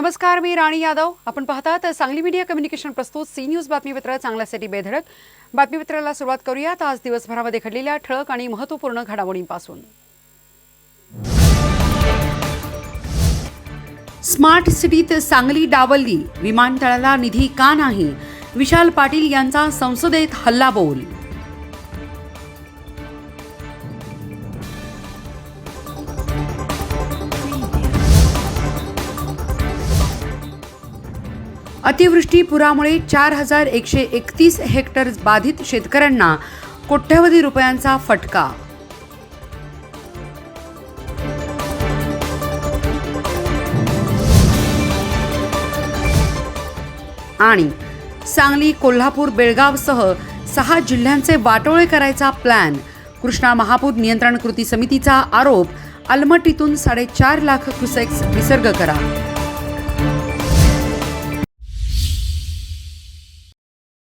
नमस्कार मी राणी यादव. आपण पाहतात सांगली मीडिया कम्युनिकेशन प्रस्तुत सी न्यूज बातमीपत्र चांगल्यासाठी बेधडक. बातमीपत्राला सुरुवात करूयात. आज दिवसभरामध्ये घडलेल्या ठळक आणि महत्त्वपूर्ण घडामोडींपासून. स्मार्ट सिटीत सांगली डावलली. विमानतळाला निधी का नाही? विशाल पाटील यांचा संसदेत हल्ला बोल अतिवृष्टी पुरामुळे चार हजार एकशे एकतीस हेक्टर बाधित शेतकऱ्यांना कोट्यवधी रुपयांचा फटका. आणि सांगली कोल्हापूर बेळगावसह सहा जिल्ह्यांचे वाटोळे करायचा प्लॅन. कृष्णा महापूर नियंत्रण कृती समितीचा आरोप अलमटीतून साडेचार लाख क्युसेक्स विसर्ग करा.